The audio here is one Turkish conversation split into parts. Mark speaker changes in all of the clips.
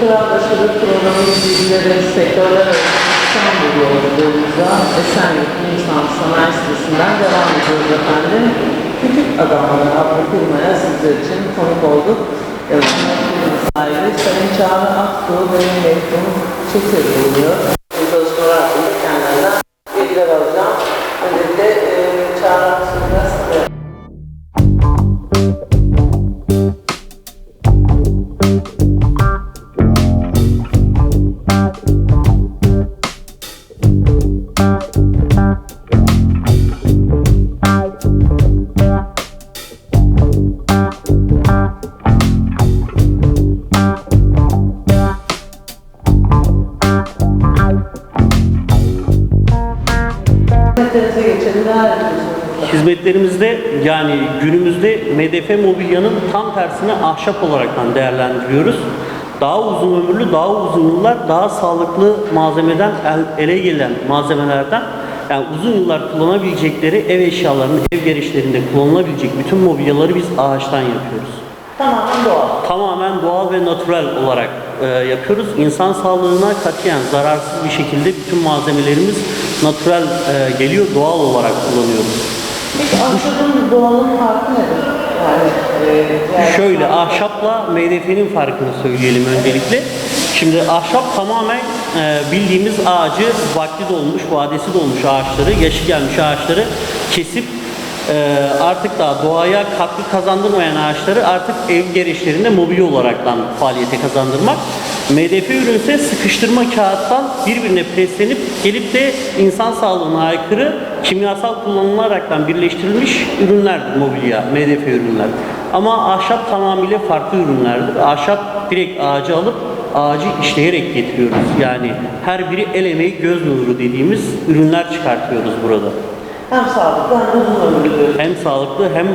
Speaker 1: Kral Aşırı Programı bilgileri sektörler arası İstanbul yolculuğumuza Esenyurt İnsan Sanayi Sitesi'nden devam ediyoruz efendim. Küçük Adamlar adlı firmaya sizler için konuk olduk. Firma sahibi Sayın Çağrı Aktuğ ve Mevtum Çetir bulunuyor. Hizmetlerinize geçelim. Neler yapıyorsunuz?
Speaker 2: Hizmetlerimizde yani günümüzde MDF mobilyanın tam tersine ahşap olaraktan değerlendiriyoruz. Daha uzun ömürlü, daha uzun yıllar, daha sağlıklı malzemeden el- ele gelen malzemelerden yani uzun yıllar kullanabilecekleri ev eşyalarının ev gereçlerinde kullanılabilecek bütün mobilyaları biz ağaçtan yapıyoruz.
Speaker 1: Tamamen doğal.
Speaker 2: Tamamen doğal ve natürel olarak e, yapıyoruz. İnsan sağlığına katiyen zararsız bir şekilde bütün malzemelerimiz natürel e, geliyor, doğal olarak kullanıyoruz.
Speaker 1: Peki ahşabın doğalın farkı nedir? Yani e,
Speaker 2: Şöyle ahşapla MDF'nin farkını söyleyelim öncelikle. Şimdi ahşap tamamen e, bildiğimiz ağacı vakti dolmuş, vadesi dolmuş ağaçları, yaşı gelmiş ağaçları kesip e, artık daha doğaya katkı kazandırmayan ağaçları artık ev gereçlerinde mobilya olaraktan faaliyete kazandırmak. MDF ürün ise sıkıştırma kağıttan birbirine preslenip gelip de insan sağlığına aykırı kimyasal kullanılaraktan birleştirilmiş ürünlerdir mobilya, MDF ürünler. Ama ahşap tamamıyla farklı ürünlerdir. Ahşap direkt ağacı alıp ağacı işleyerek getiriyoruz. Yani her biri el emeği göz nuru dediğimiz ürünler çıkartıyoruz burada.
Speaker 1: Hem sağlıklı hem uzun ömürlü.
Speaker 2: Hem sağlıklı hem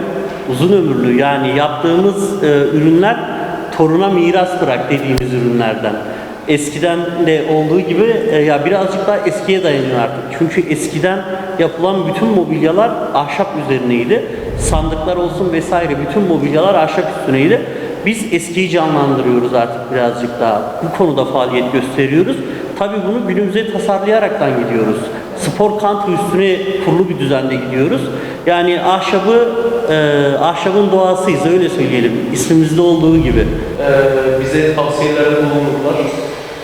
Speaker 2: uzun ömürlü yani yaptığımız e, ürünler toruna miras bırak dediğimiz ürünlerden. Eskiden de olduğu gibi e, ya birazcık daha eskiye dayanıyor artık. Çünkü eskiden yapılan bütün mobilyalar ahşap üzerineydi. Sandıklar olsun vesaire bütün mobilyalar ahşap üstüneydi. Biz eskiyi canlandırıyoruz artık birazcık daha. Bu konuda faaliyet gösteriyoruz. Tabii bunu günümüze tasarlayaraktan gidiyoruz. Spor country üstüne kurulu bir düzende gidiyoruz. Yani ahşabı, e, ahşabın doğasıyız öyle söyleyelim. İsmimizde olduğu gibi.
Speaker 3: Ee, bize tavsiyelerde bulunurlar.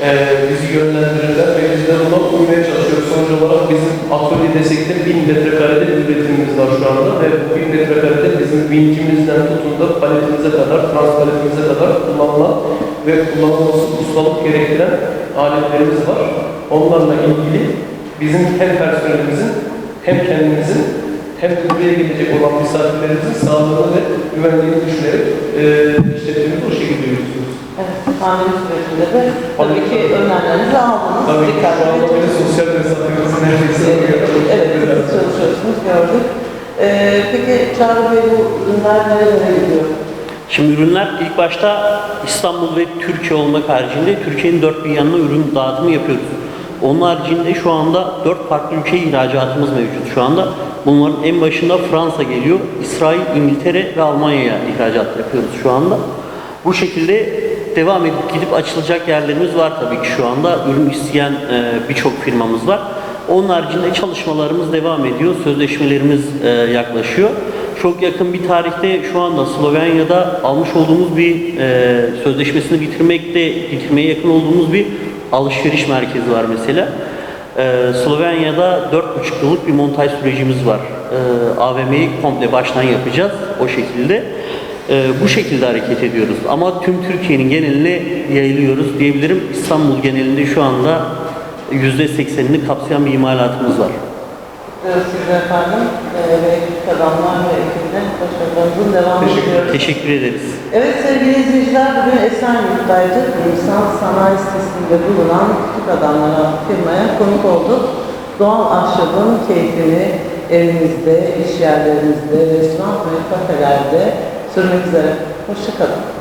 Speaker 3: Ee, bizi yönlendirirler ve biz de buna uymaya çalışıyoruz. Sonuç olarak bizim atölye desek de 1000 metrekarede üretimimiz var şu anda ve bu 1000 metrekarede bizim vincimizden tutun da paletimize kadar, transpaletimize kadar kullanılan ve kullanılması ustalık gerektiren aletlerimiz var. Onlarla ilgili bizim hem personelimizin hem kendimizin hem de buraya gelecek olan misafirlerimizin sağlığını ve güvenliğini düşünerek e, işletmemizi o şekilde yürütüyoruz.
Speaker 1: Evet, pandemi sürecinde de tabii ki önlemlerinizi aldınız.
Speaker 3: Tabii ki şu anda böyle sosyal mesafemizi neredeyse
Speaker 1: Evet, siz çalışıyorsunuz, gördük. Ee, peki Çağrı Bey bu ürünler nerelere gidiyor?
Speaker 2: Şimdi ürünler ilk başta İstanbul ve Türkiye olmak haricinde Türkiye'nin dört bir yanına ürün dağıtımı yapıyoruz. Onun haricinde şu anda dört farklı ülkeye ihracatımız mevcut şu anda. Bunların en başında Fransa geliyor, İsrail, İngiltere ve Almanya'ya ihracat yapıyoruz şu anda. Bu şekilde devam edip gidip açılacak yerlerimiz var tabii ki şu anda. Ürün isteyen e, birçok firmamız var. Onun haricinde çalışmalarımız devam ediyor. Sözleşmelerimiz e, yaklaşıyor. Çok yakın bir tarihte şu anda Slovenya'da almış olduğumuz bir e, sözleşmesini bitirmekte bitirmeye yakın olduğumuz bir alışveriş merkezi var mesela. E, Slovenya'da 4,5 yıllık bir montaj sürecimiz var. E, AVM'yi komple baştan yapacağız o şekilde. E, bu şekilde hareket ediyoruz. Ama tüm Türkiye'nin geneline yayılıyoruz diyebilirim. İstanbul genelinde şu anda %80'ini kapsayan bir imalatımız var.
Speaker 1: Sizi efendim. Ee, ve ekip adamlar ve ekibine başarılarınızın devamı diliyoruz.
Speaker 2: Teşekkür ederiz.
Speaker 1: Evet sevgili izleyiciler, bugün Esenyurt'taydık. İnsan Sanayi Sitesi'nde bulunan küçük adamlara firmaya konuk olduk. Doğal ahşabın keyfini evimizde, iş yerlerimizde, restoran ve kafelerde sürmek üzere. Hoşçakalın.